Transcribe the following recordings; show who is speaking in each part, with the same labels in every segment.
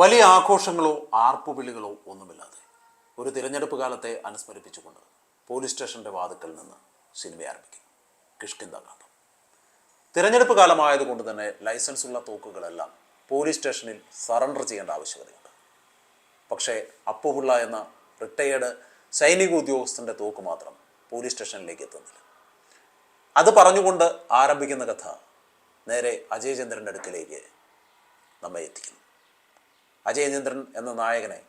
Speaker 1: വലിയ ആഘോഷങ്ങളോ ആർപ്പുവിളികളോ ഒന്നുമില്ലാതെ ഒരു തിരഞ്ഞെടുപ്പ് കാലത്തെ അനുസ്മരിപ്പിച്ചുകൊണ്ട് പോലീസ് സ്റ്റേഷന്റെ വാതുക്കൽ നിന്ന് സിനിമ ആരംഭിക്കും. കിഷ്കിന്ത കാണ്ഡം തിരഞ്ഞെടുപ്പ് കാലമായതുകൊണ്ട് തന്നെ ലൈസൻസ് ഉള്ള തോക്കുകളെല്ലാം പോലീസ് സ്റ്റേഷനിൽ സറണ്ടർ ചെയ്യേണ്ട ആവശ്യകതയുണ്ട്. പക്ഷേ അപ്പുപിള്ള എന്ന റിട്ടയേർഡ് സൈനിക ഉദ്യോഗസ്ഥന്റെ തോക്ക് മാത്രം പോലീസ് സ്റ്റേഷനിലേക്ക് എത്തുന്നില്ല. അത് പറഞ്ഞുകൊണ്ട് ആരംഭിക്കുന്ന കഥ നേരെ അജയചന്ദ്രന്റെ അടുക്കിലേക്ക് നമ്മെ എത്തിക്കുന്നു. അജയചന്ദ്രൻ എന്ന നായകനെ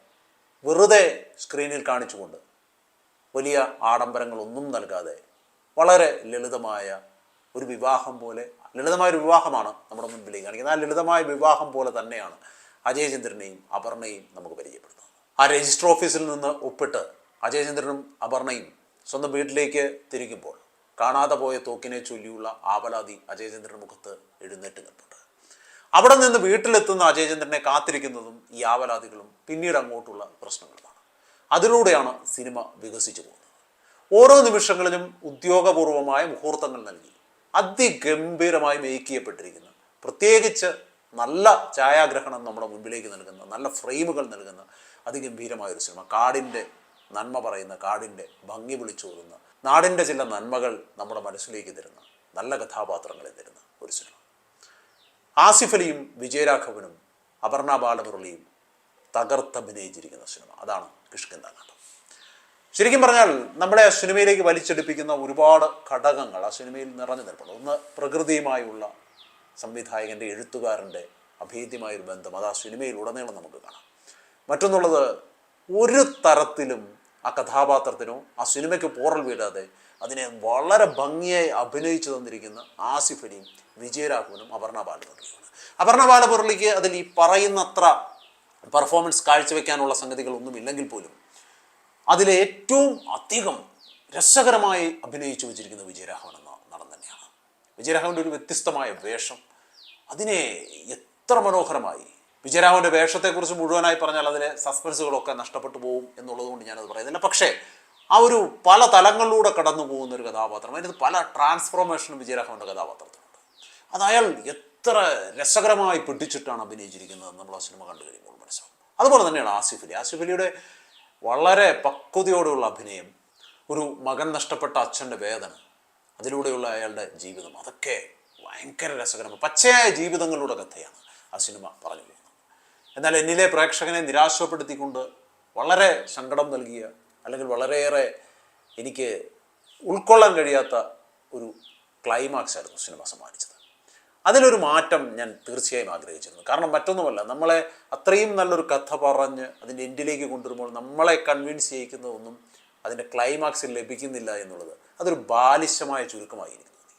Speaker 1: വെറുതെ സ്ക്രീനിൽ കാണിച്ചുകൊണ്ട് വലിയ ആഡംബരങ്ങളൊന്നും നൽകാതെ വളരെ ലളിതമായ ഒരു വിവാഹം പോലെ ലളിതമായ ഒരു വിവാഹമാണ് നമ്മുടെ മുൻപിലേക്ക് കാണിക്കുന്നത്. ആ ലളിതമായ വിവാഹം പോലെ തന്നെയാണ് അജയചന്ദ്രനെയും അപർണയും നമുക്ക് പരിചയപ്പെടുത്തുന്നത് ആ രജിസ്റ്റർ ഓഫീസിൽ നിന്ന് ഒപ്പിട്ട് അജയചന്ദ്രനും അപർണയും സ്വന്തം വീട്ടിലേക്ക് തിരിക്കുമ്പോൾ കാണാതെ പോയ തോക്കിനെ ചൊല്ലിയുള്ള ആവലാതി അജയചന്ദ്രൻ മുഖത്ത് എഴുന്നേറ്റ് നിൽപ്പുണ്ട്. അവിടെ നിന്ന് വീട്ടിലെത്തുന്ന അജയചന്ദ്രനെ കാത്തിരിക്കുന്നതും ഈ ആവലാതികളും പിന്നീട് അങ്ങോട്ടുള്ള പ്രശ്നങ്ങളുമാണ്. അതിലൂടെയാണ് സിനിമ വികസിച്ചു പോകുന്നത്. ഓരോ നിമിഷങ്ങളിലും ഉദ്യോഗപൂർവമായ മുഹൂർത്തങ്ങൾ നൽകി അതിഗംഭീരമായി മേക്ക് പ്രത്യേകിച്ച് നല്ല ഛായാഗ്രഹണം നമ്മുടെ മുമ്പിലേക്ക് നൽകുന്ന നല്ല ഫ്രെയിമുകൾ നൽകുന്ന അതിഗംഭീരമായ ഒരു സിനിമ. കാടിന്റെ നന്മ പറയുന്ന കാടിന്റെ ഭംഗി വിളിച്ചോതുന്ന നാടിന്റെ ചില നന്മകൾ നമ്മുടെ മനസ്സിലേക്ക് തരുന്ന നല്ല കഥാപാത്രങ്ങളെ തരുന്ന ഒരു സിനിമ. ആസിഫ് അലിയും വിജയരാഘവനും അപർണ ബാലമുരളിയും തകർത്തഭിനയിച്ചിരിക്കുന്ന സിനിമ. അതാണ് കിഷ്കിന്ത കാണ്ഡം ശരിക്കും പറഞ്ഞാൽ നമ്മളെ ആ സിനിമയിലേക്ക് വലിച്ചെടുപ്പിക്കുന്ന ഒരുപാട് ഘടകങ്ങൾ ആ സിനിമയിൽ നിറഞ്ഞു നിൽപ്പുണ്ട്. ഒന്ന് പ്രകൃതിയുമായുള്ള സംവിധായകന്റെ എഴുത്തുകാരന്റെ അഭേദ്യമായൊരു ബന്ധം അത് ആ സിനിമയിൽ ഉടനീളം നമുക്ക് കാണാം. മറ്റൊന്നുള്ളത് ഒരു തരത്തിലും ആ കഥാപാത്രത്തിനോ ആ സിനിമയ്ക്ക് പോറൽ വീഴാതെ അതിനെ വളരെ ഭംഗിയായി അഭിനയിച്ചു തന്നിരിക്കുന്ന ആസിഫ് അലിയും വിജയരാഘവനും അപർണ ബാലമുരളിയുമാണ്. അപർണ ബാലമുരളിക്ക് അതിൽ ഈ പറയുന്നത്ര പെർഫോമൻസ് കാഴ്ചവെക്കാനുള്ള സംഗതികളൊന്നും ഇല്ലെങ്കിൽ പോലും അതിലെ ഏറ്റവും അധികം രസകരമായി അഭിനയിച്ചു വെച്ചിരിക്കുന്ന വിജയരാഘവൻ എന്ന നടൻ തന്നെയാണ്. വിജയരാഘവന്റെ ഒരു വ്യത്യസ്തമായ വേഷം അതിനെ എത്ര മനോഹരമായി വിജയരാഘവന്റെ വേഷത്തെക്കുറിച്ച് മുഴുവനായി പറഞ്ഞാൽ അതിലെ സസ്പെൻസുകളൊക്കെ നഷ്ടപ്പെട്ടു പോകും എന്നുള്ളതുകൊണ്ട് ഞാനത് പറയുന്നില്ല. പക്ഷേ ആ ഒരു പല തലങ്ങളിലൂടെ കടന്നു പോകുന്ന ഒരു കഥാപാത്രം അതിനകത്ത് പല ട്രാൻസ്ഫോർമേഷനും വിജയരാഘവന്റെ കഥാപാത്രത്തിനുണ്ട് അത് അയാൾ എത്ര രസകരമായി പിടിച്ചിട്ടാണ് അഭിനയിച്ചിരിക്കുന്നത് നമ്മൾ ആ സിനിമ കണ്ടു കഴിയുമ്പോൾ മനസ്സിലാവും. അതുപോലെ തന്നെയാണ് ആസിഫ് അലി. ആസിഫ് അലിയുടെ വളരെ പക്വതയോടെയുള്ള അഭിനയം ഒരു മകൻ നഷ്ടപ്പെട്ട അച്ഛന്റെ വേദന അതിലൂടെയുള്ള അയാളുടെ ജീവിതം അതൊക്കെ ഭയങ്കര രസകരമാണ്. പച്ചയായ ജീവിതങ്ങളുടെ കഥയാണ് ആ സിനിമ പറഞ്ഞു പോകുന്നത്. എന്നാൽ എന്നിലെ പ്രേക്ഷകനെ നിരാശപ്പെടുത്തിക്കൊണ്ട് വളരെ സങ്കടം നൽകിയ അല്ലെങ്കിൽ വളരെയേറെ എനിക്ക് ഉൾക്കൊള്ളാൻ കഴിയാത്ത ഒരു ക്ലൈമാക്സ് ആയിരുന്നു സിനിമ സമ്മാനിച്ചത്. അതിലൊരു മാറ്റം ഞാൻ തീർച്ചയായും ആഗ്രഹിച്ചിരുന്നു. കാരണം മറ്റൊന്നുമല്ല നമ്മളെ അത്രയും നല്ലൊരു കഥ പറഞ്ഞ് അതിന്റെ എൻഡിലേക്ക് കൊണ്ടുവരുമ്പോൾ നമ്മളെ കൺവിൻസ് ചെയ്യിക്കുന്നതൊന്നും അതിന്റെ ക്ലൈമാക്സിൽ ലഭിക്കുന്നില്ല എന്നുള്ളത് അതൊരു ബാലിശമായ ചുരുക്കമായി എനിക്ക് തോന്നി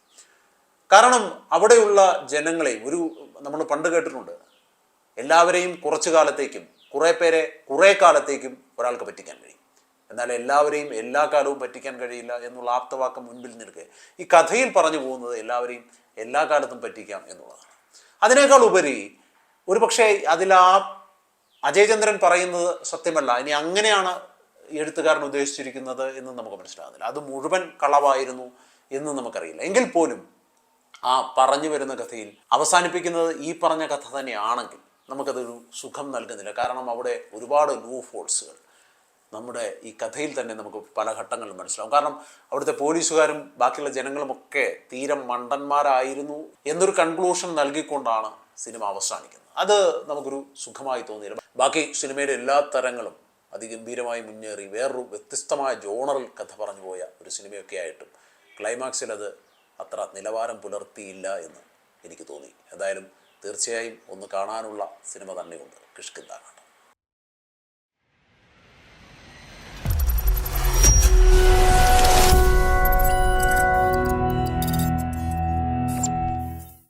Speaker 1: കാരണം അവിടെയുള്ള ജനങ്ങളെയും ഒരു നമ്മൾ പണ്ട് കേട്ടിട്ടുണ്ട് എല്ലാവരെയും കുറച്ചു കാലത്തേക്കും കുറേ പേരെ കുറേ കാലത്തേക്കും ഒരാൾക്ക് പറ്റിക്കാൻ കഴിയും. എന്നാൽ എല്ലാവരെയും എല്ലാ കാലവും പറ്റിക്കാൻ കഴിയില്ല എന്നുള്ള ആപ്തവാക്കം മുൻപിൽ നിൽക്കുക ഈ കഥയിൽ പറഞ്ഞു പോകുന്നത് എല്ലാവരെയും എല്ലാ കാലത്തും പറ്റിക്കാം എന്നുള്ളതാണ്. അതിനേക്കാൾ ഉപരി ഒരു പക്ഷേ അതിൽ ആ അജയചന്ദ്രൻ പറയുന്നത് സത്യമല്ല. ഇനി അങ്ങനെയാണ് എഴുത്തുകാരൻ ഉദ്ദേശിച്ചിരിക്കുന്നത് എന്ന് നമുക്ക് മനസ്സിലാകുന്നില്ല. അത് മുഴുവൻ കളവായിരുന്നു എന്ന് നമുക്കറിയില്ല. എങ്കിൽ പോലും ആ പറഞ്ഞു വരുന്ന കഥയിൽ അവസാനിപ്പിക്കുന്നത് ഈ പറഞ്ഞ കഥ തന്നെയാണെങ്കിൽ നമുക്കതൊരു സുഖം നൽകുന്നില്ല. കാരണം അവിടെ ഒരുപാട് ലൂ ഫോൾസുകൾ നമ്മുടെ ഈ കഥയിൽ തന്നെ നമുക്ക് പല ഘട്ടങ്ങളും മനസ്സിലാവും. കാരണം അവിടുത്തെ പോലീസുകാരും ബാക്കിയുള്ള ജനങ്ങളുമൊക്കെ തീരം മണ്ടന്മാരായിരുന്നു എന്നൊരു കൺക്ലൂഷൻ നൽകിക്കൊണ്ടാണ് സിനിമ അവസാനിക്കുന്നത്. അത് നമുക്കൊരു സുഖമായി തോന്നിയില്ല. ബാക്കി സിനിമയുടെ എല്ലാ തരങ്ങളും അതിഗംഭീരമായി മുന്നേറി വേറൊരു വ്യത്യസ്തമായ ജോണറിൽ കഥ പറഞ്ഞു പോയ ഒരു സിനിമയൊക്കെ ആയിട്ടും ക്ലൈമാക്സിൽ അത് അത്ര നിലവാരം പുലർത്തിയില്ല എന്ന് എനിക്ക് തോന്നി. എന്തായാലും തീർച്ചയായും ഒന്ന് കാണാനുള്ള സിനിമ തന്നെയുണ്ട് കിഷ്കിന്താണ്